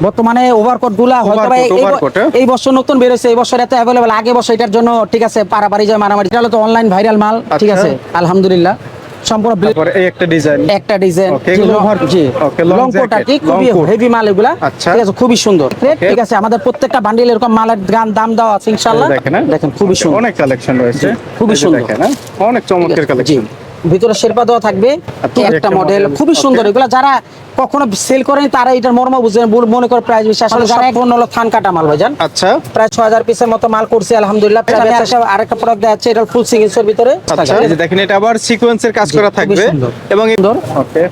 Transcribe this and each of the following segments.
বর্তমানে ওভারকোটগুলা হয়তো এই- হ্যাঁ? এই বছর নতুন বেরোছে এই বছর এত অ্যাভেলেবল আগে বছর এটার জন্য ঠিক আছে পারাপারি যায় মারামারি এটা হলো তো অনলাইন ভাইরাল মাল ঠিক আচ্ছা। আছে আলহামদুলিল্লাহ সম্পূর্ণ এই একটা ডিজাইন একটা ডিজাইন okay, লং কোট আর কি খুবই হেভি মাল এগুলা আচ্ছা। ঠিক আছে খুবই সুন্দর ঠিক আছে আমাদের প্রত্যেকটা বান্ডিল এরকম মালের গান দাম দেওয়া আছে ইনশাআল্লাহ দেখেন হ্যাঁ? খুবই সুন্দর অনেক কালেকশন রয়েছে খুবই সুন্দর। দেখেন হ্যাঁ? অনেক চমৎকার জি কালেকশন ভিতরে শেরপা দেওয়া থাকবে। আচ্ছা, একটা মডেল খুবই সুন্দর। এগুলো যারা কখনো সেল করেনি তারা এটার মর্ম বুঝেন মনে করে প্রাইস বেশি। আসলে যারা এখন হলো থান কাটা মাল ভাইজান। আচ্ছা। প্রায় ছয় হাজার পিসের মতো মাল করছি আলহামদুলিল্লাহ। প্রায় আরেকটা- প্রোডাক্ট আছে এটা ফুল সিঙ্গেলসের ভিতরে। আচ্ছা এই যে দেখেন এটা আবার সিকোয়েন্সের কাজ করা থাকবে। এবং। ওকে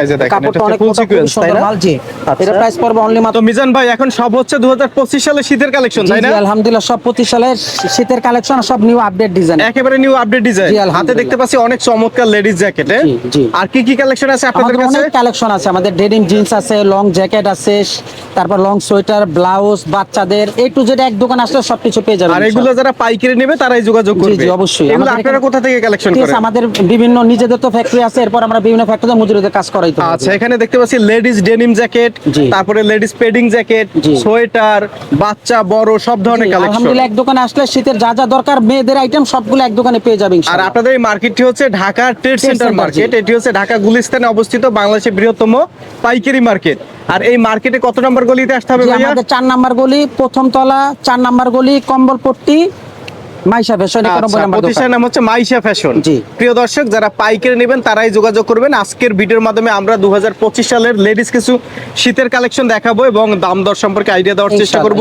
এই যে দেখেন এটা কাপড়টা ফুল সিকোয়েন্স তাই না? জি। এটা প্রাইস পড়বে অনলি মাত্র মিজান ভাই এখন সব হচ্ছে 2025 সালে শীতের কালেকশন তাই না? জি, আলহামদুলিল্লাহ সব পঁচিশ সালের শীতের কালেকশন সব নিউ আপডেট ডিজাইন একেবারে নিউ আপডেট ডিজাইন হাতে দেখতে পাচ্ছি অনেক চমৎকার লেডিস জ্যাকেট জি, জি। আর কি কি কালেকশন আছে আপনাদের আমাদের কাছে? অনেক কালেকশন আছে আমাদের ডেনিম জিন্স আছে লং জ্যাকেট আছে তারপর লং সোয়েটার ব্লাউজ বাচ্চাদের এ টু জেড এক দোকান আসলে সবকিছু পেয়ে যাবেন আর এগুলো যারা পাইকারি নেবে তারাই যোগাযোগ করবে জি, অবশ্যই। আপনারা কোথা থেকে কালেকশন ঠিক আছে, করেন? আমাদের বিভিন্ন নিজেদের তো ফ্যাক্টরি আছে এরপর আমরা বিভিন্ন ফ্যাক্টরিতে মজুরিতে কাজ করাই। তো আচ্ছা এখানে দেখতে পাচ্ছি লেডিস ডেনিম জ্যাকেট তারপরে লেডিস পেডিং জ্যাকেট সোয়েটার বাচ্চা বড় সব ধরনের কালেকশন আলহামদুলিল্লাহ এক দোকানে আসলে শীতের যা যা দরকার মেয়েদের আইটেম সবগুলো এক দোকানে পেয়ে যাবেন আর আপনাদের এই মার্কেটটি হচ্ছে ঢাকা ট্রেড সেন্টার মার্কেট এটি হচ্ছে ঢাকা গুলিস্তানে অবস্থিত বাংলাদেশের বৃহত্তম পাইকারি মার্কেট। আর এই মার্কেটে কত নম্বর গলিতে আসতে হবে আমাদের চার নাম্বার গলি প্রথম তলা চার নাম্বার গলি কম্বলপট্টি মাইশা ফ্যাশন আচ্ছা। প্রতিষ্ঠানের নাম হচ্ছে মাইশা ফ্যাশন জি। প্রিয় দর্শক যারা পাইকারি নেবেন তারাই যোগাযোগ করবেন। আজকের ভিডিওর মাধ্যমে আমরা দু সালের লেডিস কিছু শীতের কালেকশন দেখাবো এবং দাম দর সম্পর্কে আইডিয়া দেওয়ার চেষ্টা করব।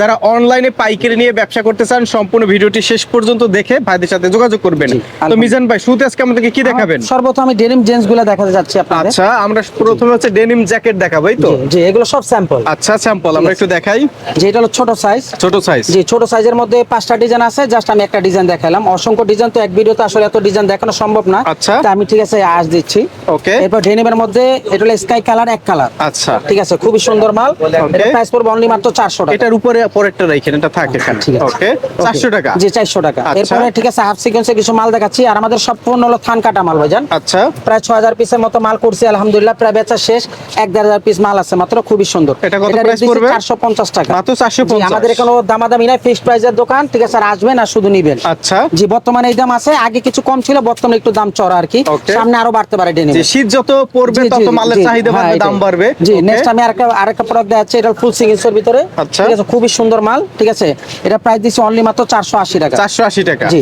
যারা অনলাইনে পাইকারি নিয়ে ব্যবসা করতে চান সম্পূর্ণ ভিডিওটি শেষ পর্যন্ত দেখে ভাইদের সাথে যোগাযোগ করবেন। তো মিজান ভাই শুরুতে আজকে আমাদেরকে কি দেখাবেন? সর্বপ্রথম আমি ডেনিম জেন্সগুলা দেখাতে যাচ্ছি আপনাদের। আচ্ছা আমরা প্রথমে হচ্ছে ডেনিম জ্যাকেট দেখাবো তো? জি, জি এগুলো সব স্যাম্পল আচ্ছা স্যাম্পল আমরা একটু দেখাই। যে এটা হলো ছোট সাইজ ছোট সাইজ জি ছোট সাইজের মধ্যে পাঁচটা ডিজাইন আছে জাস্ট আমি একটা ডিজাইন দেখালাম। অসংখ্য ডিজাইন তো এক ভিডিওতে আসলে এত ডিজাইন দেখানো সম্ভব না। আচ্ছা। আমি ঠিক আছে আজ দিচ্ছি। ওকে এরপর ডেনিমের মধ্যে এটা হলো স্কাই কালার এক কালার আচ্ছা। ঠিক আছে খুবই সুন্দর মাল। এটা প্রাইস পড়বে অনলি মাত্র চারশো টাকা। এটার উপরে পরেরটা রাখেন এটা থাকে এখানে। ঠিক আছে। ওকে 400 টাকা। জি চারশো টাকা। আচ্ছা। এরপরে ঠিক আছে হাফ সিকোয়েন্সে কিছু মাল দেখাচ্ছি। আর আমাদের সব পণ্য হলো থান কাটা মাল ভাইজান। আচ্ছা। প্রায় ছয় হাজার পিসের মতো মাল করছি আলহামদুলিল্লাহ। প্রায় বেচা শেষ। এক দেড় হাজার পিস মাল আছে মাত্র খুবই সুন্দর। এটা কত price পড়বে? চারশো পঞ্চাশ টাকা। মাত্র 450 জি, আমাদের এখানে দামাদামি নাই ফিক্সড প্রাইসের দোকান। ঠিক আছে আর আসবেন শুধু নিবেন। আচ্ছা। জি বর্তমানে এই দাম আছে আগে কিছু কম ছিল বর্তমানে একটু দাম চড়া আর কি। সামনে আরও বাড়তে পারে ডেনিম। শীত যত পড়বে তত মালের চাহিদা বাড়বে দাম বাড়বে। হ্যাঁ, জি নেক্সট আমি আরেকটা আরেকটা প্রোডাক্ট দেখাচ্ছি এটা ফুল সিঙ্গেলসের ভিতরে। আচ্ছা। ঠিক আছে খুবই সুন্দর মাল ঠিক আছে। এটা প্রাইস দিচ্ছি অনলি মাত্র চারশো আশি টাকা। 480 টাকা। জি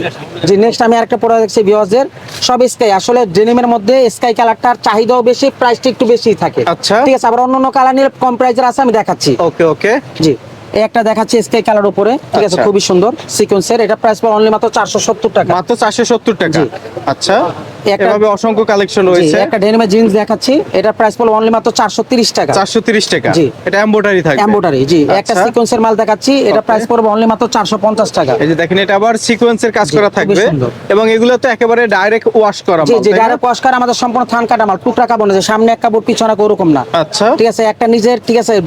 জি নেক্সট আমি আরেকটা প্রোডাক্ট দেখছি ভিউয়ারদের সব স্কাই আসলে ডেনিমের মধ্যে স্কাই কালারটার চাহিদাও বেশি প্রাইসটা একটু বেশি থাকে। আচ্ছা। ঠিক আছে আবার অন্য অন্য কালার নিলে কম প্রাইসের আছে আমি দেখাচ্ছি। ওকে ওকে জি। এই একটা দেখাচ্ছি স্কাই কালার উপরে ঠিক আছে আচ্ছা। খুবই সুন্দর সিকোয়েন্সের। এটা প্রাইস পড়ে অনলি মাত্র চারশো সত্তর টাকা। মাত্র 470 টাকা। আচ্ছা। একটা- এভাবে অসংখ্য কালেকশন রয়েছে। একটা ডেনিমের জিন্স দেখাচ্ছি। এটা প্রাইস অনলি মাত্র চারশো তিরিশ টাকা। 430 টাকা। জি। এটা এমব্রয়ডারি থাকবে। জি। একটা আচ্ছা। সিকোয়েন্সের মাল দেখাচ্ছি। এটা প্রাইস পড়বে অনলি মাত্র চারশো পঞ্চাশ টাকা। এই যে দেখেন এটা আবার সিকোয়েন্সের কাজ করা থাকবে। এবং এগুলো তো একেবারে ডাইরেক্ট ওয়াশ করা জি মাল, জি না? ডাইরেক্ট কস্কার আমাদের সম্পূর্ণ থান কাটা মাল টুকরা কাপড় না সামনে এক কাপড় পিছনে ওরকম না। আচ্ছা। ঠিক আছে একটা নিজের ঠিক আছে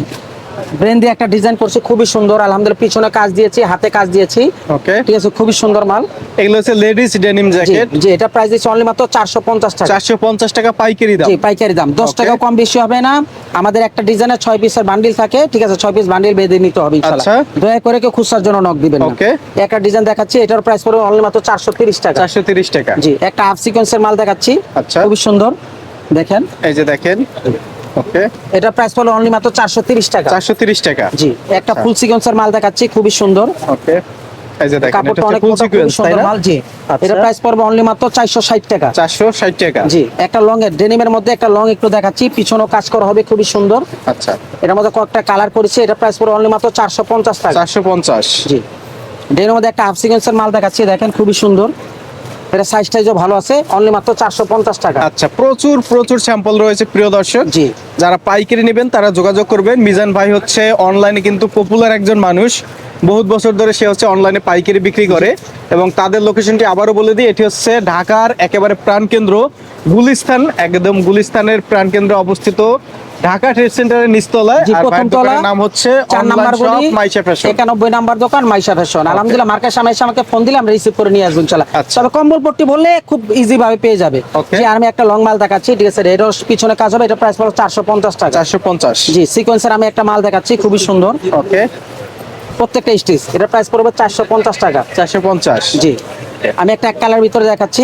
ব্রেন দিয়ে একটা ডিজাইন করছি খুবই সুন্দর আলহামদুলিল্লাহ পিছনে কাজ দিয়েছি হাতে কাজ দিয়েছি। ওকে ঠিক আছে খুবই সুন্দর মাল। এগুলো হচ্ছে লেডিস ডেনিম জ্যাকেট জি এটা প্রাইস দিচ্ছি অনলি মাত্র চারশো পঞ্চাশ টাকা। 450 টাকা পাইকারি দাম। জি পাইকারি দাম। দশ Okay. টাকা কম বেশি হবে না। আমাদের একটা ডিজাইনের ছয় পিসের বান্ডিল থাকে ঠিক আছে ছয় পিস বান্ডিল বেঁধে নিতে হবে ইনশাআল্লাহ। আচ্ছা। দয়া করে কেউ খুচরার জন্য নক দিবেন না। Okay. একটা ডিজাইন দেখাচ্ছি এটার প্রাইস পড়বে অনলি মাত্র চারশো তিরিশ টাকা। 430 টাকা। জি একটা হাফ সিকোয়েন্সের মাল দেখাচ্ছি। আচ্ছা। খুবই সুন্দর। দেখেন। এই যে দেখেন। ওকে। এটা প্রাইস পড়বে অনলি মাত্র চারশো তিরিশ টাকা। 430 টাকা। জি একটা আচ্ছা। ফুল সিকোয়েন্সের মাল দেখাচ্ছি খুবই সুন্দর। ওকে। এই যে দেখেন এটা অনেক ফুল সিকোয়েন্স তাই না? মাল জি। আচ্ছা। এটা প্রাইস পড়বে অনলি মাত্র চারশো ষাট টাকা। 460 টাকা। জি একটা লং এর ডেনিমের মধ্যে একটা লং একটু দেখাচ্ছি পিছনেও কাজ করা হবে খুবই সুন্দর। আচ্ছা। এটার মধ্যে কয়েকটা কালার করেছি এটা প্রাইস পড়বে অনলি মাত্র চারশো পঞ্চাশ টাকা। 450 জি। ডেনিমের মধ্যে একটা হাফ সিকোয়েন্সের মাল দেখাচ্ছি দেখেন খুবই সুন্দর। এটা সাইজ টাইজও ভালো আছে অনলি মাত্র চারশো পঞ্চাশ টাকা। আচ্ছা প্রচুর প্রচুর স্যাম্পল রয়েছে প্রিয় দর্শক। জি। যারা পাইকারি নেবেন তারা যোগাযোগ করবেন। মিজান ভাই হচ্ছে অনলাইনে কিন্তু পপুলার একজন মানুষ। বহুত বছর ধরে সে হচ্ছে অনলাইনে পাইকারি বিক্রি করে এবং তাদের লোকেশনটি আবারও বলে দিই এটি হচ্ছে ঢাকার একেবারে প্রাণকেন্দ্র গুলিস্তান একদম গুলিস্তানের প্রাণকেন্দ্রে অবস্থিত ঢাকা ট্রেড সেন্টারের নিচতলায় প্রথম তলা নাম হচ্ছে চার নাম্বার গলি মাইশা ফ্যাশন একানব্বই নাম্বার দোকান মাইশা ফ্যাশন আলহামদুলিল্লাহ মার্কেট সামনে এসে আমাকে ফোন দিলে আমরা রিসিভ করে নিয়ে আসব ইনশাল্লাহ আচ্ছা। তবে কম্বল পট্টি বললে খুব ইজি ভাবে পেয়ে যাবে. যে আমি একটা লং মাল দেখাচ্ছি ঠিক আছে এটার পিছনে কাজ হবে এটা প্রাইস পড়বে চারশো পঞ্চাশ টাকা। চারশো পঞ্চাশ। জি সিকোয়েন্সের আমি একটা মাল দেখাচ্ছি খুবই সুন্দর। ওকে প্রত্যেকটা স্টিচ এটা প্রাইস পড়বে চারশো পঞ্চাশ টাকা। চারশো পঞ্চাশ। জি আমি একটা এক কালার ভিতরে দেখাচ্ছি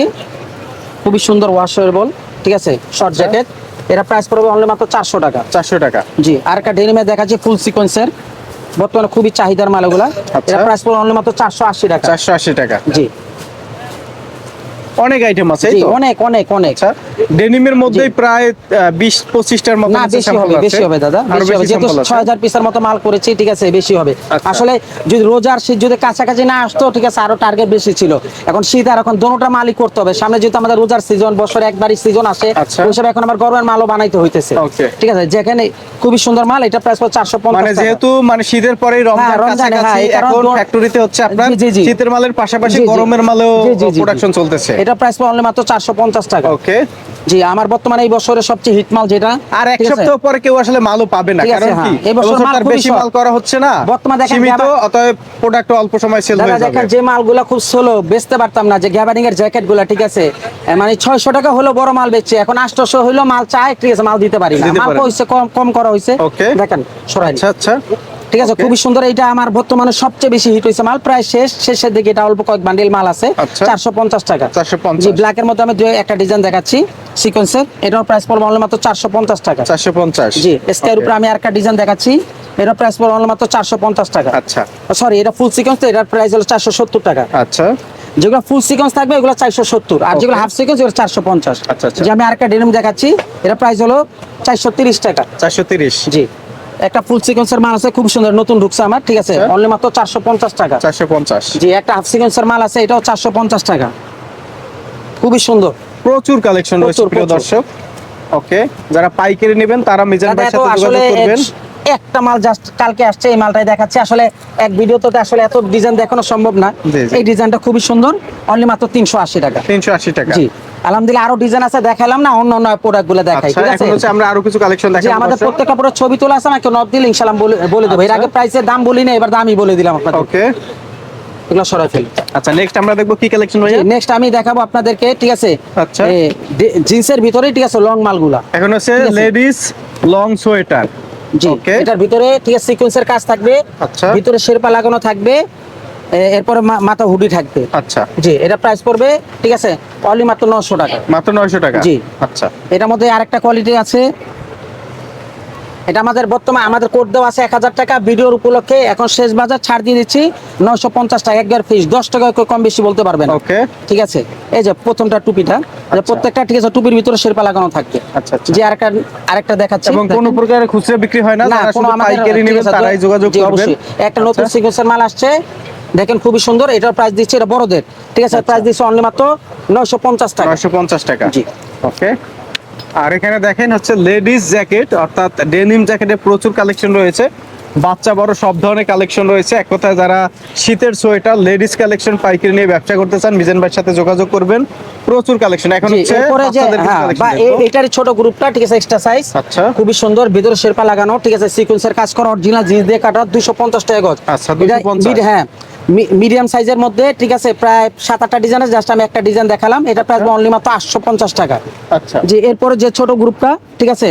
খুবই সুন্দর ওয়াশেবল ঠিক আছে শর্ট আচ্ছা। জ্যাকেট এটা প্রাইস পড়বে অনলি মাত্র চারশো টাকা। চারশো টাকা। জি আর একটা ডেনিমে দেখাচ্ছি ফুল সিকোয়েন্সের বর্তমানে খুবই চাহিদার মাল এগুলা আচ্ছা। এটা প্রাইস পড়বে অনলি মাত্র চারশো আশি টাকা। চারশো আশি টাকা। জি। অনেক আইটেম আছে? অনেক অনেক অনেক আচ্ছা ডেনিমের মধ্যেই প্রায় বিশ পঁচিশটার মতো না বেশি হবে বেশি হবে দাদা বেশি হবে যেহেতু পিসের মতো মাল করেছি ঠিক আছে বেশি হবে আচ্ছা। আসলে যদি রোজার শীত যদি কাছাকাছি না আসতো ঠিক আছে আরও টার্গেট বেশি ছিল এখন শীত আর এখন দোনোটা মালই করতে হবে সামনে যেহেতু আমাদের রোজার সিজন বছরে একবারই সিজন আসে আচ্ছা। ওই হিসাবে এখন আমার গরমের মালও বানাইতে হইতেছে ঠিক আছে যেখানে খুবই সুন্দর মাল এটা প্রাইস পড়বে চারশো মানে পঞ্চাশ যেহেতু মানে শীতের পরেই রমজান হ্যাঁ, কাছাকাছি হ্যাঁ, এখন ফ্যাক্টরিতে হচ্ছে আপনার। শীতের মালের পাশাপাশি। গরমের মালেও। প্রোডাকশন চলতেছে এটা প্রাইস অনলি মাত্র চারশো পঞ্চাশ টাকা। ওকে জি আমার বর্তমানে এই বছরের সবচেয়ে হিট মাল যেটা আর এক সপ্তাহ পরে কেউ আসলে মালও পাবে না কারণ হ্যাঁ। কি এবছর এবছর মাল তার বেশি মাল করা হচ্ছে না বর্তমানে দেখেন সীমিত অতএব প্রোডাক্ট অল্প সময় সেল হয়ে যাবে। দেখেন যে মালগুলা খুব স্লো বেচতে পারতাম না যে গ্যাবারিং এর জ্যাকেটগুলা ঠিক আছে? মানে ছয়শো টাকা হলো বড় মাল বেচছে এখন আটশো হলো মাল চায় ঠিক আছে মাল দিতে পারি না। মাল। হয়েছে কম কম করা হয়েছে দেখেন সরাই আচ্ছা আচ্ছা। ঠিক আছে খুবই সুন্দর। এটা আমার বর্তমানে সবচেয়ে বেশি হিট হয়েছে মাল। প্রায় শেষ শেষের দিকে এটা অল্প কয়েক বান্ডিল মাল আছে। আচ্ছা। চারশো পঞ্চাশ টাকা। 450 জি ব্ল্যাক এর মধ্যে আমি দুই একটা ডিজাইন দেখাচ্ছি সিকোয়েন্সের এটার প্রাইস পড়বে অনলি মাত্র চারশো পঞ্চাশ টাকা। চারশো পঞ্চাশ। জি স্কাইয়ের উপরে আমি আরেকটা ডিজাইন দেখাচ্ছি। এটার প্রাইস পড়বে অনলি মাত্র চারশো পঞ্চাশ টাকা। আচ্ছা। সরি এটা ফুল সিকোয়েন্স এটার প্রাইস হলো চারশো সত্তর টাকা। আচ্ছা। যেগুলো ফুল সিকোয়েন্স থাকবে এগুলো চারশো সত্তর। আর যেগুলো হাফ সিকোয়েন্স এগুলো চারশো পঞ্চাশ। আচ্ছা, আচ্ছা। যে আমি আরেকটা ডেনিম দেখাচ্ছি। এটা প্রাইস হলো চারশো তিরিশ টাকা। চারশো তিরিশ। জি। একটা ফুল সিকোয়েন্সের মাল আছে খুব সুন্দর নতুন ঢুকছে আমার ঠিক আছে? আচ্ছা। অনলি মাত্র চারশো পঞ্চাশ টাকা। চারশো পঞ্চাশ। জি একটা হাফ সিকোয়েন্সের মাল আছে এটাও চারশো পঞ্চাশ টাকা। খুবই সুন্দর। প্রচুর কালেকশন রয়েছে প্রিয় দর্শক। ওকে যারা পাইকারি নেবেন তারা মিজান ভাইয়ের সাথে যোগাযোগ করবেন। একটা মাল জাস্ট কালকে আসছে এই মালটাই দেখাচ্ছে। আসলে এক ভিডিওতে তো আসলে এত ডিজাইন দেখানো সম্ভব না। এই ডিজাইনটা খুবই সুন্দর। অনলি মাত্র তিনশো আশি টাকা। তিনশো আশি টাকা। জি। আলহামদুলিল্লাহ আরও ডিজাইন আছে দেখালাম না অন্য অন্য প্রোডাক্টগুলো দেখাই আচ্ছা ঠিক আছে? এখন হচ্ছে আমরা আরও কিছু কালেকশন আমাদের প্রত্যেকটা পুরো ছবি তোলা আছে আমাকে দিলে ইনশাআল্লাহ বলে দেবো। এর আচ্ছা। আগে প্রাইসের দাম বলি না এবার দামই বলে দিলাম আপনাদের। ওকে। এগুলো সরাই ফেলি। আচ্ছা নেক্সট আমরা দেখব কি কালেকশন নেক্সট আমি দেখাবো আপনাদেরকে ঠিক আছে? আচ্ছা। জিন্সের ভিতরে ঠিক আছে লং মালগুলা। এখন হচ্ছে। লেডিস লং সোয়েটার জি এটার ভিতরে ঠিক আছে সিকোয়েন্সের কাজ থাকবে। আচ্ছা। ভিতরে শেরপা লাগানো থাকবে। এরপরে মাথা হুডি থাকবে। আচ্ছা। জি এটা প্রাইস পড়বে ঠিক আছে অনলি মাত্র নশো টাকা। মাত্র নয়শো টাকা? জি। আচ্ছা। এটার মধ্যে আরেকটা কোয়ালিটি আছে। এটা আমাদের বর্তমানে আমাদের কোড দেওয়া আছে এক হাজার টাকা ভিডিওর উপলক্ষে এখন শেষ বাজার ছাড় দিয়ে দিচ্ছি নশো পঞ্চাশ টাকা একবার ফিস দশ টাকা কম বেশি বলতে পারবেন। ওকে ঠিক আছে। এই যে প্রথমটা টুপিটা আচ্ছা। প্রত্যেকটা ঠিক আছে টুপির ভিতরে শেরপা লাগানো থাকবে। আচ্ছা আচ্ছা। যে আরেকটা আরেকটা দেখাচ্ছি। এবং কোনো। প্রকার খুচরা বিক্রি হয় না না কোনো শুধু আমাদের পাইকারি ঠিক তারাই যোগাযোগ করবেন। একটা নতুন আচ্ছা। সিকোয়েন্সের মাল আসছে দেখেন খুবই সুন্দর এটার প্রাইস দিচ্ছে এটা বড়দের। ঠিক আছে প্রাইস দিচ্ছে অনলি মাত্র নয়শো পঞ্চাশ টাকা। নয়শো পঞ্চাশ টাকা। জি। ওকে আর এখানে দেখেন হচ্ছে লেডিস জ্যাকেট অর্থাৎ ডেনিম জ্যাকেটে প্রচুর কালেকশন রয়েছে। বাচ্চা বড় সব ধরনের কালেকশন রয়েছে। এক কথায় যারা শীতের সোয়েটার লেডিস কালেকশন পাইকারি নিয়ে ব্যবসা করতে চান মিজান ভাইয়ের সাথে যোগাযোগ করবেন। প্রচুর কালেকশন এখন হচ্ছে হ্যাঁ দেখব। ছোট গ্রুপটা ঠিক আছে এক্সট্রা সাইজ আচ্ছা। খুবই সুন্দর ভিতরে শেরপা লাগানো ঠিক আছে সিকোয়েন্সের কাজ করা অরিজিনাল জিন্স দিয়ে কাটা দুশো পঞ্চাশ টাকা গজ। আচ্ছা, এটা 250 হ্যাঁ মিডিয়াম সাইজের মধ্যে ঠিক আছে প্রায় সাত আটটা ডিজাইনের জাস্ট আমি একটা ডিজাইন দেখালাম। এটা প্রায় অনলি মাত্র আটশো পঞ্চাশ টাকা। আচ্ছা। যে এরপরে যে ছোট গ্রুপটা ঠিক আছে.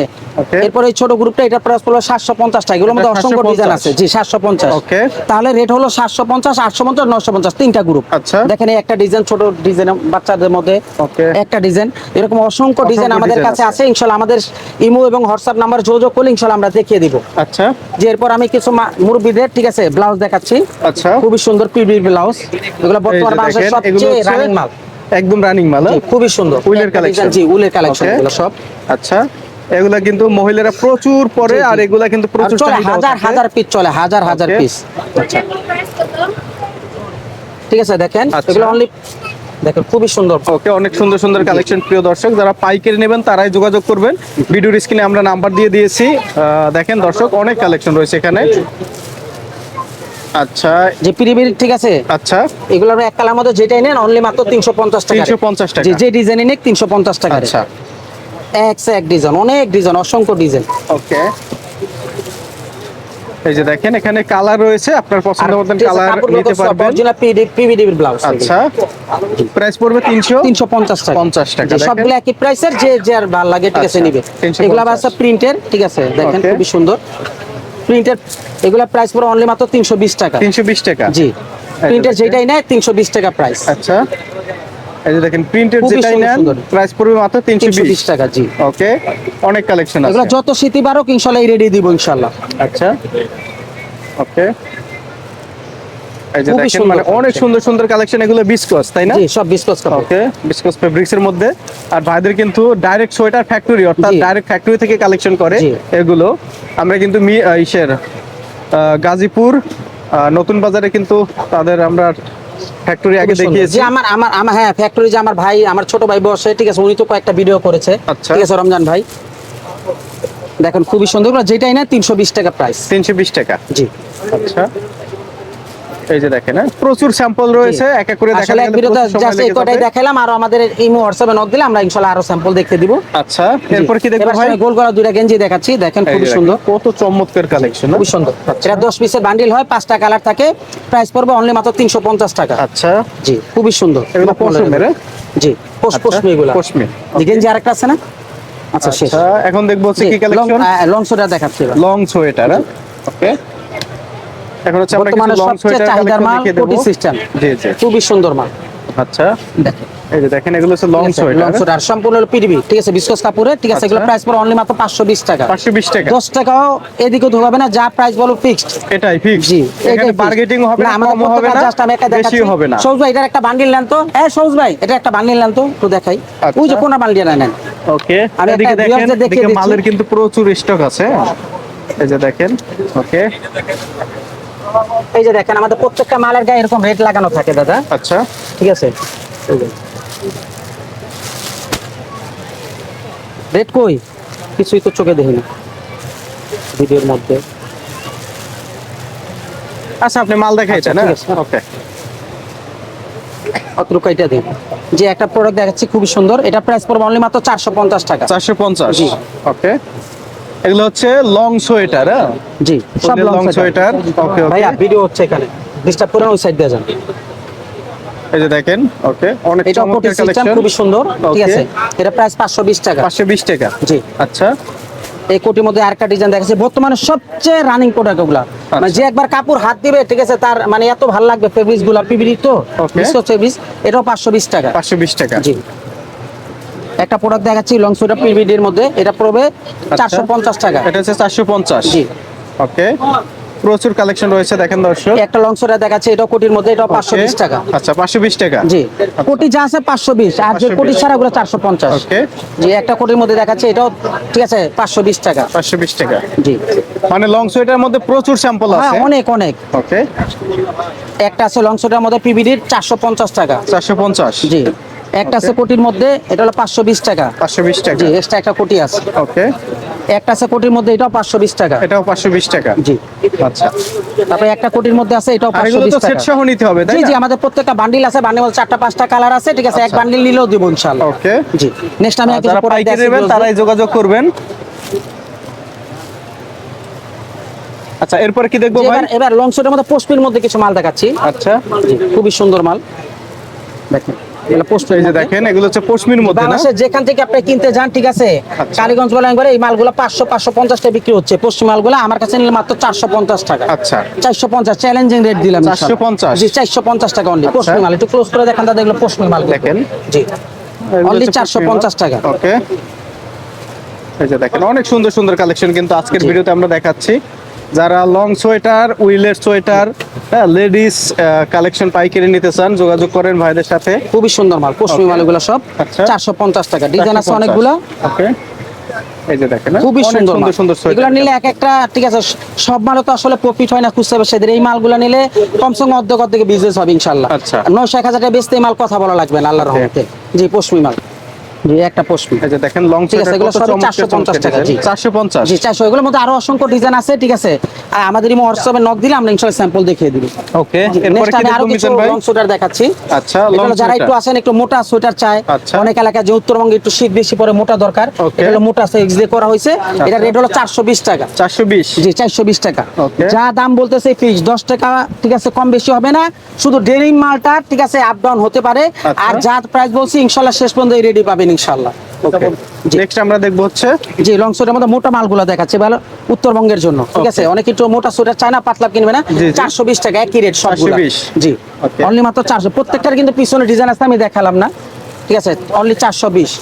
এরপরে এই ছোট গ্রুপটা এটা প্রাইস পড়ল সাতশো পঞ্চাশ টাকা এগুলোর মধ্যে অসংখ্য ডিজাইন আছে। জি সাতশো পঞ্চাশ। তাহলে রেট হলো সাতশো পঞ্চাশ আটশো পঞ্চাশ নশো পঞ্চাশ তিনটা গ্রুপ আচ্ছা। দেখেন এই একটা ডিজাইন ছোট ডিজাইন বাচ্চাদের মধ্যে. একটা ডিজাইন এরকম অসংখ্য ডিজাইন আমাদের কাছে আছে। ইনশাল্লাহ আমাদের ইমো এবং হোয়াটসঅ্যাপ নাম্বার যোগাযোগ করলে ইনশাল্লাহ আমরা দেখিয়ে দিব। আচ্ছা। যে এরপর আমি কিছু মুরব্বিদের ঠিক আছে ব্লাউজ দেখাচ্ছি। আচ্ছা। খুবই সুন্দর পিবি ব্লাউজ এগুলো বর্তমান বাংলাদেশের সবচেয়ে রানিং মাল। একদম রানিং মাল হ্যাঁ? খুবই সুন্দর। উলের কালেকশন জি উলের কালেকশন সব। আচ্ছা। এগুলা কিন্তু মহিলারা প্রচুর পরে। আর এগুলা কিন্তু প্রচুর হাজার। হাজার পিস চলে হাজার হাজার পিস আচ্ছা। ঠিক আছে দেখেন আচ্ছা। এগুলো অনলি দেখেন খুবই সুন্দর। ওকে অনেক সুন্দর সুন্দর কালেকশন প্রিয় দর্শক যারা পাইকারি নেবেন তারাই যোগাযোগ করবেন। ভিডিওর স্ক্রিনে আমরা নাম্বার দিয়ে দিয়েছি। দেখেন দর্শক অনেক কালেকশন রয়েছে এখানে। আচ্ছা। যে পিরিবির ঠিক আছে? আচ্ছা। এগুলোর এক কালার মধ্যে যেটাই নেন অনলি মাত্র তিনশো পঞ্চাশ টাকা 350 টাকা। যে যে ডিজাইনে তিনশো পঞ্চাশ টাকা আচ্ছা। এক সে এক ডিজাইন অনেক ডিজাইন অসংখ্য ডিজাইন ওকে এই যে দেখেন এখানে কালার রয়েছে আপনার পছন্দ মতন কালার নিতে পারবেন। অরিজিনাল পিভিডি ব্লাউজ আচ্ছা প্রাইস পড়বে তিনশো? তিনশো পঞ্চাশ টাকা। 50 টাকা, সবগুলো একই প্রাইসের যে যে আর ভালো লাগে ঠিক আছে আচ্ছা, নিবে। 350 এগুলো আবার আছে প্রিন্টের ঠিক আছে দেখেন. খুবই সুন্দর। প্রিন্টের এগুলা প্রাইস পড়ে অনলি মাত্র তিনশো বিশ টাকা। তিনশো বিশ টাকা। জি। প্রিন্টের যেটাই নেয় তিনশো বিশ টাকা প্রাইস আচ্ছা। এই যে দেখেন প্রিন্টেড যেটাই নেন প্রাইস পড়বে মাত্র তিনশো তিনশো বিশ বিশ টাকা জি। ওকে অনেক কালেকশন আছে। এগুলো যত শীতই বারো ইনশাল্লাহ রেডি দিব ইনশাল্লাহ। আচ্ছা। ওকে এই যে দেখেন মানে অনেক সুন্দর সুন্দর কালেকশন এগুলো বিসকস তাই না? জি সব বিস্কস কাপড় ওকে বিসকস ফেব্রিক্স এর মধ্যে। আর ভাইদের কিন্তু ডাইরেক্ট সোয়েটার ফ্যাক্টরি অর্থাৎ ডাইরেক্ট ফ্যাক্টরি থেকে কালেকশন করে এগুলো। আমরা কিন্তু ইসের গাজীপুর নতুন বাজারে কিন্তু তাদের আমরা ফ্যাক্টরি আগে দেখিয়েছি। আমার আমার আমার হ্যাঁ ফ্যাক্টরি যে আমার ভাই আমার ছোট ভাই বসে ঠিক আছে উনি তো কয়েকটা ভিডিও করেছে। আচ্ছা। ঠিক আছে রমজান ভাই। দেখেন খুবই সুন্দর। যেটাই না তিনশো বিশ টাকা প্রাইস তিনশো বিশ টাকা। জি। আচ্ছা। এই যে দেখেন হ্যাঁ, প্রচুর স্যাম্পল রয়েছে এক এক করে আসলে দেখালে এক জাস্ট এই কটাই যাবে। দেখাইলাম আর আমাদের ইমো হোয়াটসঅ্যাপে নক দিলে আমরা ইনশাআল্লাহ আরও স্যাম্পল দেখতে দিব। আচ্ছা এরপর কি দেখব ভাই? গোল করা দুইটা গেঞ্জি দেখাচ্ছি দেখেন খুবই সুন্দর। কত চমৎকার কালেকশন খুবই সুন্দর। এটা দশ পিসের বান্ডিল হয় পাঁচটা কালার থাকে প্রাইস পড়বে অনলি মাত্র তিনশো পঞ্চাশ টাকা। আচ্ছা। জি খুবই সুন্দর। এগুলো পশমের, হ্যাঁ? জি পোষ আচ্ছা, পশমি এগুলো। পশমি। গেঞ্জি আরেকটা আছে না? আচ্ছা আচ্ছা এখন দেখব হচ্ছে কি কালেকশন লং সোটা দেখাচ্ছি লং সোয়েটার ওকে এখন হচ্ছে আমরা কিছু লং সোয়েটার দেখিয়ে দেবো। সিস্টেম জি জি। খুবই সুন্দর মাল। আচ্ছা। দেখেন। এই যে দেখেন এগুলো হচ্ছে লং লং সোয়েটার সম্পূর্ণ পিডিবি ঠিক আছে? বিস্কস ঠিক আছে? এগুলো আচ্ছা। প্রাইস পড়ে অনলি মাত্র পাঁচশো বিশ টাকা। পাঁচশো বিশ টাকা। দশ টাকাও এদিকে ঢোকাবে না যা প্রাইস বলো ফিক্সড এটাই ফিক্স জি এখানে বার্গেটিং হবে না আমাদের কম হবে না জাস্ট আমি একটা দেখাচ্ছি। হবে না। সৌজ ভাই এটার একটা বান্ডিল নেন তো। হ্যাঁ সৌজ ভাই এটা একটা বান্ডিল নেন তো একটু দেখাই। আচ্ছা। ওই যে কোনটা বান্ডিল নেন। ওকে। আমি এদিকে দেখেন এদিকে মালের কিন্তু প্রচুর স্টক আছে। এই যে দেখেন ওকে। এই যে দেখেন আমাদের প্রত্যেকটা মালের গায়ে এরকম রেট লাগানো থাকে দাদা। আচ্ছা। ঠিক আছে? রেট কই? কিছুই তো চোখে দেখিনি ভিডিওর মধ্যে। আচ্ছা আপনি মাল দেখাই আচ্ছা, না ওকে অতটুকু এটা দিন? যে একটা প্রোডাক্ট দেখাচ্ছি খুবই সুন্দর। এটা প্রাইস পড়বে অনলি মাত্র চারশো পঞ্চাশ টাকা। চারশো পঞ্চাশ। ওকে এগুলো হচ্ছে লং সোয়েটার হ্যাঁ? জি সব লং সোয়েটার okay, okay. ভাইয়া ভিডিও হচ্ছে এখানে। ডিস্টার্ব করে ওই সাইড দিয়ে যান। এই যে দেখেন ওকে অনেক চমৎকার কালেকশন খুবই সুন্দর ঠিক আছে? এটা প্রাইস পাঁচশো বিশ টাকা। পাঁচশো বিশ টাকা। জি। আচ্ছা। এই কোটির মধ্যে আরেকটা ডিজাইন দেখাচ্ছে। বর্তমানে সবচেয়ে রানিং প্রোডাক্ট ওগুলা মানে যে একবার কাপড় হাত দিবে ঠিক আছে তার মানে এত ভালো লাগবে ফেব্রিক্সগুলা পিবিডি তো ফেব্রিক্স এটাও পাঁচশো বিশ টাকা। পাঁচশো বিশ টাকা। জি। একটা প্রোডাক্ট দেখাচ্ছি লং সুইটার পিবিডির মধ্যে। এটা পড়বে চারশো পঞ্চাশ টাকা। এটা হচ্ছে চারশো পঞ্চাশ। জি। ওকে প্রচুর কালেকশন রয়েছে দেখেন দর্শক। একটা লং সুইটার দেখাচ্ছে এটা কোটির মধ্যে এটা পাঁচশো বিশ Okay. টাকা। আচ্ছা পাঁচশো বিশ টাকা। জি। কোটি যা আছে পাঁচশো বিশ আর যে কোটি ছাড়া চারশো পঞ্চাশ। ওকে জি একটা কোটির মধ্যে দেখাচ্ছে এটাও ঠিক আছে পাঁচশো বিশ টাকা। পাঁচশো বিশ টাকা। জি। মানে লং সোয়েটার মধ্যে প্রচুর স্যাম্পল আছে। হ্যাঁ অনেক অনেক। ওকে একটা আছে লং সুইটার মধ্যে চারশো পঞ্চাশ টাকা। চারশো পঞ্চাশ। জি। একটা আছে কোটির মধ্যে এটা হলো পাঁচশো বিশ টাকা। পাঁচশো বিশ টাকা। জি এক্সট্রা একটা কোটি আছে। ওকে একটা আছে কোটির মধ্যে এটাও পাঁচশো বিশ টাকা। এটাও পাঁচশো বিশ টাকা। জি। আচ্ছা। তারপরে একটা কোটির মধ্যে আছে এটাও পাঁচশো বিশ টাকা। সহ নিতে হবে তাই জি জি আমাদের প্রত্যেকটা বান্ডিল আছে বান্ডিল চারটা পাঁচটা কালার আছে ঠিক আছে এক আচ্ছা। বান্ডিল নিলেও দিব ইনশাআল্লাহ। ওকে জি নেক্সট আমি কিছু পাইকারি নেবেন তারাই যোগাযোগ করবেন। আচ্ছা এরপর কি দেখব ভাই? এবার লং শটের মধ্যে পোস্টপির মধ্যে কিছু মাল দেখাচ্ছি। আচ্ছা। জি খুবই সুন্দর মাল। দেখেন। পোস্ট এই যে দেখেন এগুলো হচ্ছে পশমির মধ্যে না? যেখান থেকে আপনি কিনতে যান ঠিক আছে? আচ্ছা। কালীগঞ্জ এই মালগুলো টাকা বিক্রি হচ্ছে। পশ্চিম মালগুলো আমার কাছে নিলে মাত্র চারশো পঞ্চাশ টাকা। আচ্ছা। চারশো পঞ্চাশ চ্যালেঞ্জিং রেট দিলাম 450 জি চারশো পঞ্চাশ টাকা অনলি আচ্ছা। পশ্চিম মাল একটু ক্লোজ করে দেখান দাদা এগুলো পশ্চিম মাল দেখেন। জি। এগুলো 450 টাকা। ওকে এই যে দেখেন অনেক সুন্দর সুন্দর কালেকশন কিন্তু আজকের। ভিডিওতে আমরা দেখাচ্ছি। যারা লং সোয়েটার উইলের সোয়েটার হ্যাঁ লেডিস কালেকশন পাইকারি নিতে চান যোগাযোগ করেন ভাইদের সাথে খুবই সুন্দর মাল পশ্চিম Okay. মাল এগুলো সব আচ্ছা। চারশো পঞ্চাশ টাকা ডিজাইন আছে অনেকগুলো ওকে এই যে দেখেন হ্যাঁ? খুবই সুন্দর সুন্দর। এগুলো নিলে এক একটা ঠিক আছে সব মালও তো আসলে প্রফিট হয় না খুচরা ব্যবসায়ীদের এই মালগুলো নিলে কমসে কম অর্ধেক অর্ধেক বিজনেস হবে ইনশাল্লাহ আচ্ছা। নয়শো এক হাজার টাকা বেচতে এই মাল কথা বলা লাগবে না আল্লাহর রহমতে জি পশ্চিম মাল জি একটা পশমি এই যে দেখেন লং ঠিক আছে, এগুলো সবই 450 টাকা, জি। চারশো পঞ্চাশ। জি চারশো এগুলোর মধ্যে আরও অসংখ্য ডিজাইন আছে ঠিক আছে। আর আমাদের এই হোয়াটসঅ্যাপে নক দিলে আমরা ইনশাল্লাহ স্যাম্পল দেখিয়ে দিব। ওকে এরপরে কি আরও কিছু লং সোয়েটার দেখাচ্ছি। আচ্ছা লং যারা একটু আসেন একটু মোটা সোয়েটার চায় আচ্ছা। অনেক এলাকায় যে উত্তরবঙ্গে একটু শীত বেশি পরে মোটা দরকার Okay. এটা হলো মোটা সাইজ দিয়ে করা হয়েছে এটা রেট হলো চারশো বিশ টাকা। চারশো বিশ। জি চারশো বিশ টাকা। Okay. যা দাম বলতেছে ফিক্স দশ টাকা ঠিক আছে কম বেশি হবে না শুধু ডেনিম মালটা ঠিক আছে আপ ডাউন হতে পারে। আচ্ছা। আর যা প্রাইস বলছি ইনশাল্লাহ শেষ পর্যন্ত রেডি পাবেন ইনশাল্লাহ নেক্সট আমরা দেখব হচ্ছে জি লং সোয়েটার মধ্যে মোটা মালগুলো দেখাচ্ছে ভালো উত্তরবঙ্গের জন্য ঠিক আছে? অনেক একটু মোটা সোয়েটার চায় পাতলা কিনবে না? জি, জি। চারশো বিশ টাকা একই রেট সবগুলো। জি। অনলি মাত্র চারশো প্রত্যেকটার কিন্তু পিছনে ডিজাইন আছে আমি দেখালাম না ঠিক আছে? অনলি চারশো বিশ।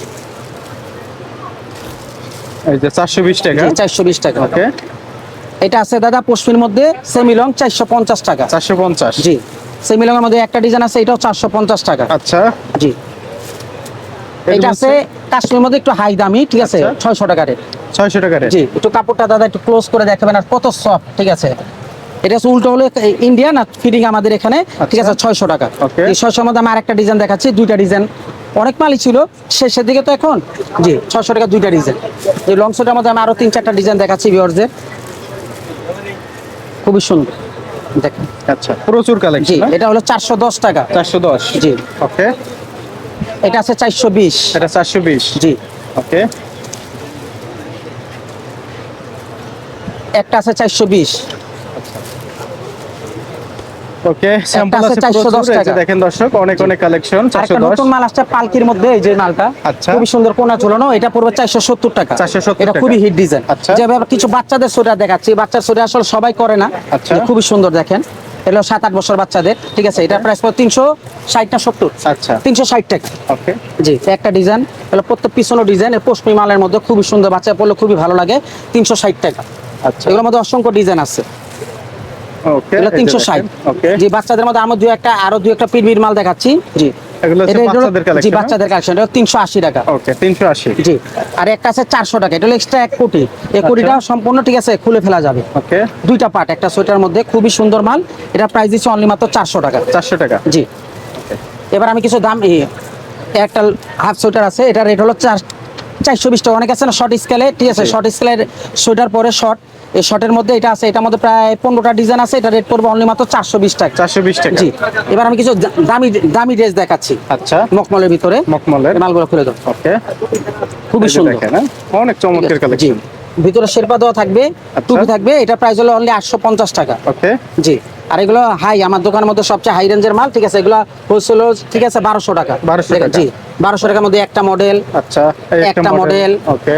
চারশো বিশ টাকা। চারশো বিশ টাকা। ওকে এটা আছে দাদা পশ্চিমের মধ্যে সেমি লং চারশো পঞ্চাশ টাকা। চারশো পঞ্চাশ। জি। সেমি লং এর মধ্যে একটা ডিজাইন আছে এটাও চারশো পঞ্চাশ টাকা। আচ্ছা। জি। এটা আছে কাশ্মীর মধ্যে একটু হাই দামি ঠিক আছে? আচ্ছা। ছয়শো টাকা রেট ছয়শো টাকা রেট জি একটু কাপড়টা দাদা একটু ক্লোজ করে দেখাবেন আর কত সফট ঠিক আছে? এটা উল্টো হলো ইন্ডিয়া না ফিটিং আমাদের এখানে ঠিক আছে ছয়শো টাকা. এই ছয়শোর মধ্যে আমি আরেকটা ডিজাইন দেখাচ্ছি দুইটা ডিজাইন অনেক মালই ছিল শেষের দিকে তো এখন। জি ছয়শো টাকা দুইটা ডিজাইন এই লং শোটার মধ্যে আমি আরও তিন চারটা ডিজাইন দেখাচ্ছি ভিওরদের খুবই সুন্দর। দেখেন। আচ্ছা প্রচুর কালেকশন এটা হলো চারশো দশ টাকা। চারশো দশ। জি। ওকে এটা আছে চারশো বিশ। এটা চারশো বিশ? জি। ওকে। একটা আছে চারশো বিশ। ওকে স্যাম্পল আছে আছে 410 প্রচুর এই যে টাকা। দেখেন দর্শক অনেক অনেক কালেকশন একটা নতুন মাল আসছে পালকির মধ্যে এই যে মালটা। আচ্ছা। খুবই সুন্দর কোনা ঝুলানো এটা পড়বে চারশো সত্তর টাকা। 470 এটা খুবই হিট ডিজাইন আচ্ছা। কিছু বাচ্চাদের সোয়েটার দেখাচ্ছি বাচ্চার সোয়েটার আসলে সবাই করে না। আচ্ছা। খুবই সুন্দর দেখেন। এগুলো সাত আট বছর বাচ্চাদের ঠিক আছে? এটা প্রাইস পড়ে তিনশো ষাট না সত্তর। আচ্ছা। তিনশো ষাট টাকা। ওকে। জি একটা ডিজাইন এগুলো প্রত্যেক পিছনে ডিজাইন পশ্চিম মালের মধ্যে খুবই সুন্দর বাচ্চা পড়লে খুবই ভালো লাগে তিনশো ষাট টাকা। আচ্ছা। এগুলোর মধ্যে অসংখ্য ডিজাইন আছে। ওকে তিনশো ষাট। জি বাচ্চাদের মধ্যে আমার দু একটা আরও দু একটা পিরবির মাল দেখাচ্ছি। জি। এগুলো বাচ্চাদের জি বাচ্চাদের কালেকশন এটা তিনশো আশি টাকা। ওকে তিনশো আশি। জি আর একটা আছে চারশো টাকা এটা হলো এক্সট্রা এক কোটি। এই কোটিটা সম্পূর্ণ ঠিক আছে খুলে ফেলা যাবে। ওকে। দুইটা পার্ট একটা সোয়েটার মধ্যে খুবই সুন্দর মাল। এটা প্রাইস দিচ্ছে অনলি মাত্র চারশো টাকা। চারশো টাকা। জি। এবার আমি কিছু দাম একটা হাফ সোয়েটার আছে এটা রেট হলো চার চারশো বিশ টাকা। অনেক আছে না শর্ট স্কেলে ঠিক আছে শর্ট স্কেলের সোয়েটার পরে শর্ট এই শর্টের মধ্যে এটা আছে এটার মধ্যে প্রায় পনেরোটা ডিজাইন আছে এটা রেট পড়বে অনলি মাত্র চারশো বিশ টাকা। চারশো বিশ টাকা। জি এবার আমি কিছু দামি দামি ড্রেস দেখাচ্ছি। আচ্ছা। মকমলের ভিতরে। মকমলের মালগুলো খুলে দাও। ওকে। খুবই সুন্দর। হ্যাঁ? অনেক চমৎকার জি। কালেকশন ভিতরে শেরপা দেওয়া থাকবে আচ্ছা। টুপি থাকবে এটা প্রাইস হলো অনলি আটশো পঞ্চাশ টাকা। ওকে। জি। আর এগুলো হাই আমার দোকানের মধ্যে সবচেয়ে হাই রেঞ্জের মাল ঠিক আছে? এগুলো হোলসেল ঠিক আছে বারোশো টাকা। বারোশো টাকা। জি বারোশো টাকার মধ্যে একটা মডেল আচ্ছা একটা মডেল ওকে।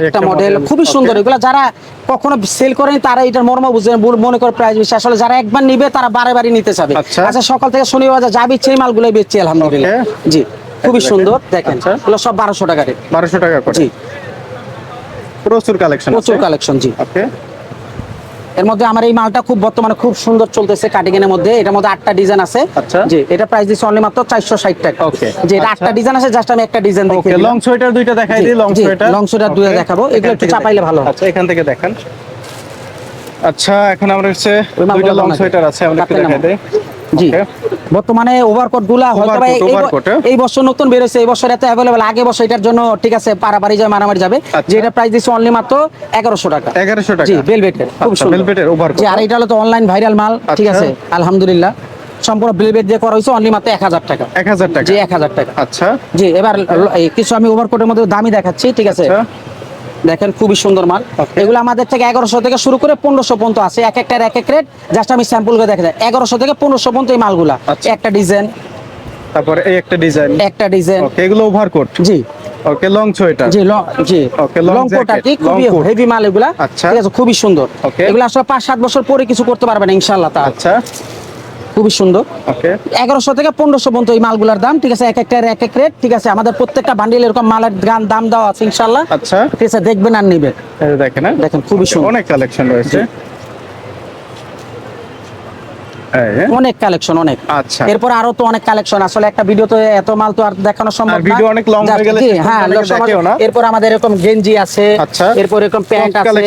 একটা মডেল খুবই সুন্দর. এগুলো যারা কখনো সেল করেনি তারা এটার মর্ম বুঝে মনে করে প্রাইস বেশি। আসলে যারা একবার নিবে তারা বারে বারে নিতে চাবে। আচ্ছা। আচ্ছা সকাল থেকে শনিবার যা বেচছে এই মালগুলো বেচছি আলহামদুলিল্লাহ। জি খুবই সুন্দর দেখেন। আচ্ছা। এগুলো সব বারোশো টাকা রেট বারোশো টাকা করে। জি। প্রচুর কালেকশন প্রচুর কালেকশন জি। ওকে। এর মধ্যে আমার এই মালটা খুব বর্তমানে খুব সুন্দর চলতেছে কাটিং এর মধ্যে। এটার মধ্যে আটটা ডিজাইন আছে। আচ্ছা। জি এটা প্রাইস দিচ্ছে অনলি মাত্র চারশো ষাট টাকা। ওকে যে এটা আচ্ছা। আটটা ডিজাইন আছে জাস্ট আমি একটা ডিজাইন দেখি লং সোয়েটার দুইটা দেখাই দিই লং সোয়েটার লং সোয়েটার দুইটা দেখাবো। এগুলো একটু চাপাইলে ভালো। আচ্ছা এখান থেকে দেখেন। আচ্ছা এখন আমরা হচ্ছে দুইটা লং সোয়েটার আছে আমরা একটু দেখাই দিই। জি. বর্তমানে ওভারকোটগুলা হয়তো এই- হ্যাঁ? এই বছর নতুন বেরোছে এই বছর এত অ্যাভেলেবল আগে বছর এটার জন্য ঠিক আছে পারাপারি যায় মারামারি যাবে। যে এটা প্রাইস দিচ্ছে অনলি মাত্র এগারোশো টাকা। এগারোশো টাকা। জি বেলভেটের খুব আচ্ছা, সুন্দর। Overcoat। জি আর এটা হলো তো অনলাইন ভাইরাল মাল ঠিক আচ্ছা। আছে আলহামদুলিল্লাহ। সম্পূর্ণ বেলভেট দিয়ে করা হয়েছে অনলি মাত্র এক হাজার টাকা। এক হাজার টাকা। জি এক হাজার টাকা। আচ্ছা। জি এবার কিছু আমি ওভারকোটের মধ্যে দামি দেখাচ্ছি ঠিক আছে। আচ্ছা। দেখেন খুবই সুন্দর মাল। এগুলো আমাদের থেকে এগারোশো থেকে শুরু করে পনেরোশো পর্যন্ত আছে। এক একটার এক এক রেট। জাস্ট আমি স্যাম্পল করে দেখা যায় এগারোশো থেকে পনেরোশো পর্যন্ত এই মালগুলা। আচ্ছা। একটা ডিজাইন তারপরে এই একটা ডিজাইন একটা ডিজাইন ওকে এগুলো ওভারকোট জি। ওকে লং সোয়েটার জি লং জি। Long লং কোট আর কি খুবই হেভি মাল এগুলা। আচ্ছা। ঠিক আছে খুবই সুন্দর. এগুলো আসলে পাঁচ সাত বছর পরে কিছু করতে পারবে না ইনশাল্লাহ তা আচ্ছা। খুবই সুন্দর। ওকে এগারোশো থেকে পনেরোশো পর্যন্ত এই মালগুলার দাম ঠিক আছে? এক একটা এক এক রেট ঠিক আছে? আমাদের প্রত্যেকটা বান্ডিল এরকম মালের গান দাম দেওয়া আছে ইনশাল্লাহ আচ্ছা। ঠিক আছে? দেখবেন আর নিবেন। এই দেখেন হ্যাঁ? দেখেন খুবই সুন্দর। অনেক কালেকশন রয়েছে। অনেক কালেকশন অনেক। আচ্ছা। এরপর আরও তো অনেক কালেকশন আসলে একটা ভিডিওতে এত মাল তো আর দেখানো সম্ভব না। video অনেক Just- হয়ে গেলে হ্যাঁ। এরপর আমাদের এরকম গেঞ্জি আছে আচ্ছা। এরপর এরকম প্যান্ট আছে?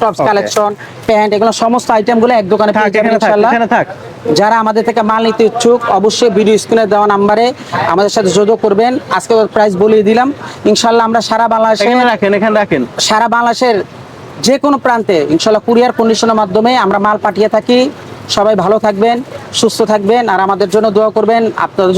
টপস কালেকশন প্যান্ট এগুলো সমস্ত এক দোকানে পেয়ে যাবেন ইনশাআল্লাহ। থাক। যারা আমাদের থেকে মাল নিতে ইচ্ছুক অবশ্যই ভিডিও স্ক্রিনে দেওয়া নাম্বারে আমাদের সাথে যোগাযোগ করবেন। আজকে প্রাইস বলিয়ে দিলাম। ইনশাল্লাহ আমরা সারা বাংলাদেশে রাখেন এখানে রাখেন। সারা বাংলাদেশের যে কোনো প্রান্তে ইনশাল্লাহ কুরিয়ার কন্ডিশনের মাধ্যমে আমরা মাল পাঠিয়ে থাকি। সবাই ভালো থাকবেন সুস্থ থাকবেন আর আমাদের জন্য দোয়া করবেন। আপনাদের